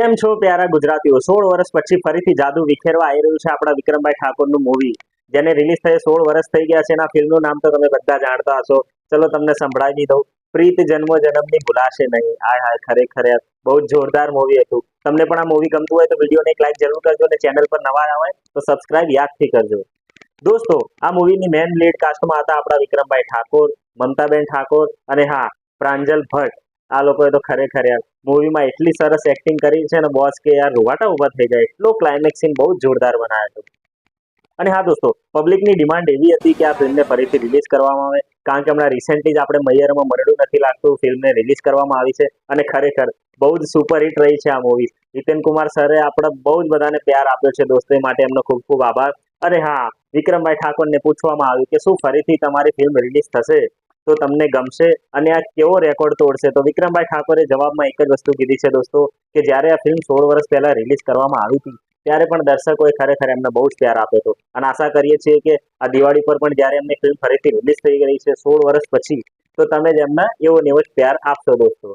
કેમ છો પ્યારા ગુજરાતીઓ? સોળ વર્ષ પછી ફરીથી જાદુ વિખેરવા આવી રહ્યું છે આપણા વિક્રમભાઈ ઠાકોરનું મૂવી જેને રિલીઝ થયે સોળ વર્ષ થઈ ગયા છે, એના ફિલ્મનું નામ તો તમે બધા જાણતા હશો. ચલો તમને સંભળાવી દી દઉં. પ્રીત જન્મો જન્મની ભૂલાશે નહીં. આ હાય, ખરેખર બહુ જ જોરદાર મૂવી હતું. તમને પણ આ મૂવી ગમતું હોય તો વિડીયોને એક લાઈક જરૂર કરજો અને ચેનલ પર નવા હોય તો સબસ્ક્રાઇબ યાદથી કરજો. દોસ્તો, આ મૂવીની મેન લીડ કાસ્ટમાં હતા આપણા વિક્રમભાઈ ઠાકોર, મમતાબેન ઠાકોર અને હા, પ્રાંજલ ભટ્ટ. આ લોકોએ તો ખરેખર યાર મૂવીમાં એટલી સરસ એક્ટિંગ કરી છે ને બોસ કે યાર રોવાટા ઊભા થઈ જાય. એટલો ક્લાઇમેક્સ સીન બહુ જોરદાર બનાવ્યો અને હા દોસ્તો પબ્લિકની ડિમાન્ડ એવી હતી કે આ ફિલ્મને ફરીથી રિલીઝ કરવામાં આવે. કારણ કે હમણાં રિસેન્ટલી જ આપણે મૈયરમાં મરડું નથી લાગતું ફિલ્મને રિલીઝ કરવામાં આવી છે. અને ખરેખર બહુ જ સુપર હિટ રહી છે આ મૂવી નીતિન કુમાર સરે આપણે બહુ જ બધાને પ્યાર આપ્યો છે દોસ્તો માટે એમનો ખૂબ ખૂબ આભાર. અને હા, વિક્રમભાઈ ઠાકોરને પૂછવામાં આવ્યું કે શું ફરીથી તમારી ફિલ્મ રિલીઝ થશે? તો તમને ગમશે અને આ કેવો રેકોર્ડ તોડશે? તો વિક્રમભાઈ ઠાકોરે જવાબમાં એક જ વસ્તુ કીધી છે દોસ્તો, કે જ્યારે આ ફિલ્મ સોળ વર્ષ પહેલા રિલીઝ કરવામાં આવી હતી, ત્યારે પણ દર્શકોએ ખરેખર એમને બહુ જ પ્યાર આપ્યો હતો. અને આશા કરીએ છીએ કે આ દિવાળી પર પણ જ્યારે એમની ફિલ્મ ફરીથી રિલીઝ થઈ ગઈ છે સોળ વર્ષ પછી, તો તમે જ એમને એવો ને એવો જ પ્યાર આપશો દોસ્તો.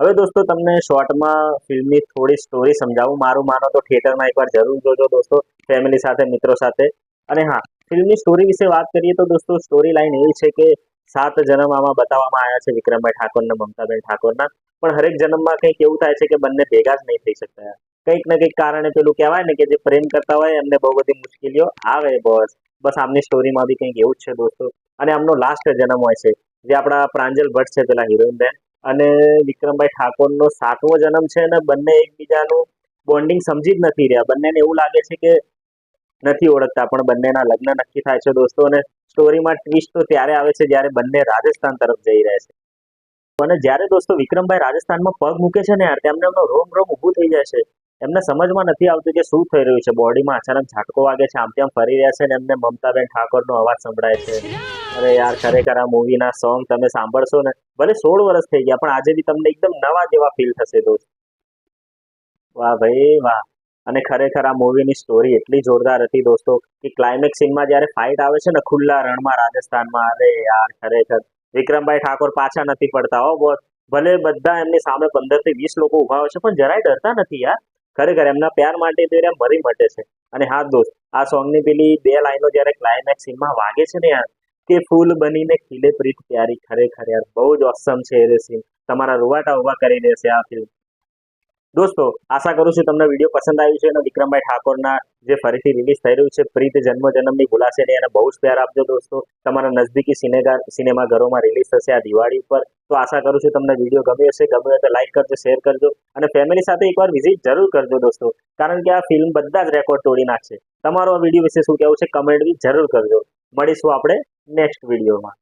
હવે દોસ્તો તમને શોર્ટમાં ફિલ્મની થોડી સ્ટોરી સમજાવું. મારું માનો તો થિયેટરમાં એકવાર જરૂર જોજો દોસ્તો ફેમિલી સાથે, મિત્રો સાથે. અને હા ફિલ્મની સ્ટોરી વિશે વાત કરીએ તો દોસ્તો સ્ટોરી લાઈન એવી છે કે સાત જન્મ આમાં બતાવવામાં આવ્યા છે વિક્રમભાઈ ઠાકોરના મમતાબેન ઠાકોરના. પણ હરેક જન્મમાં કંઈક એવું થાય છે કે બંને ભેગા જ નહીં થઈ શકતા. કંઈક ને કંઈક કારણે પેલું કહેવાય ને કે જે પ્રેમ કરતા હોય એમને બહુ બધી મુશ્કેલીઓ આવે બસ. બસ આમની સ્ટોરીમાં બી કંઈક એવું જ છે દોસ્તો. અને આમનો લાસ્ટ જન્મ હોય છે, જે આપણા પ્રાંજલ ભટ્ટ છે પેલા હિરોઈન અને વિક્રમભાઈ ઠાકોરનો સાતમો જન્મ છે અને બંને એકબીજાનું બોન્ડિંગ સમજી જ નથી રહ્યા. બંનેને એવું લાગે છે કે નથી ઓળખતા, પણ બંનેના લગ્ન નક્કી થાય છે દોસ્તો. અને સ્ટોરીમાં ટ્વિસ્ટ તો ત્યારે આવે છે જ્યારે બંને રાજસ્થાન તરફ જઈ રહ્યા છે. અને જ્યારે દોસ્તો વિક્રમભાઈ રાજસ્થાનમાં પગ મૂકે છે ને યાર, તેમને એમનો રોમ રોમ ઊભું થઈ જાય છે. એમને સમજમાં નથી આવતું કે શું થઈ રહ્યું છે. બોડીમાં અચાનક ઝાટકો વાગે છે આમ ત્યાં ફરી રહ્યા છે ને એમને મમતાબેન ઠાકોરનો અવાજ સંભળાય છે. અરે યાર, ખરેખર આ મૂવીના સોંગ તમે સાંભળશો ને, ભલે સોળ વર્ષ થઈ ગયા, પણ આજે બી તમને એકદમ નવા જેવા ફીલ થશે દોસ્ત. વાહ ભાઈ, વાહ. અને ખરેખર આ મૂવીની સ્ટોરી એટલી જોરદાર હતી દોસ્તો કે ક્લાઇમેક્સ સીનમાં જ્યારે ફાઇટ આવે છે ને ખુલ્લા રણમાં રાજસ્થાનમાં, અરે યાર, ખરેખર. વિક્રમભાઈ ઠાકોર પાછા નથી પડતા, હો બોસ ભલે બધા એમની સામે પંદરથી વીસ લોકો ઊભા હોય છે, પણ જરાય ડરતા નથી, યાર. ખરેખર એમના પ્યાર માટે તો એમ મરી મટે છે. અને હા, દોસ્ત, આ સોંગની પેલી બે લાઈનો જ્યારે ક્લાઇમેક્સ સીનમાં વાગે છે ને યાર કે ફૂલ બનીને ખીલે પ્રીત પ્યારી, ખરેખર યાર, બહુ જ ઓસમ છે એ સીન તમારા રૂવાટા ઊભા કરી દેશે આ ફિલ્મ દોસ્તો, આશા કરું છું તમને વીડિયો પસંદ આવ્યું છે અને વિક્રમભાઈ ઠાકોરના જે ફરીથી રિલીઝ થઈ રહ્યું છે, પ્રીત જન્મ જન્મની ભૂલાશે ને એને બહુ જ પ્યાર આપજો દોસ્તો. તમારા નજદીકી સિનેગા સિનેમાઘરોમાં રિલીઝ થશે આ દિવાળી ઉપર. તો આશા કરું છું તમને વીડિયો ગમ્યો હશે ગમ્યો હોય તો લાઈક કરજો શેર કરજો અને ફેમિલી સાથે એકવાર વિઝિટ જરૂર કરજો દોસ્તો. કારણ કે આ ફિલ્મ બધા જ રેકોર્ડ તોડી નાખશે. તમારો આ વીડિયો વિશે શું કહેવું છે કમેન્ટ બી જરૂર કરજો. મળીશું આપણે નેક્સ્ટ વિડીયોમાં.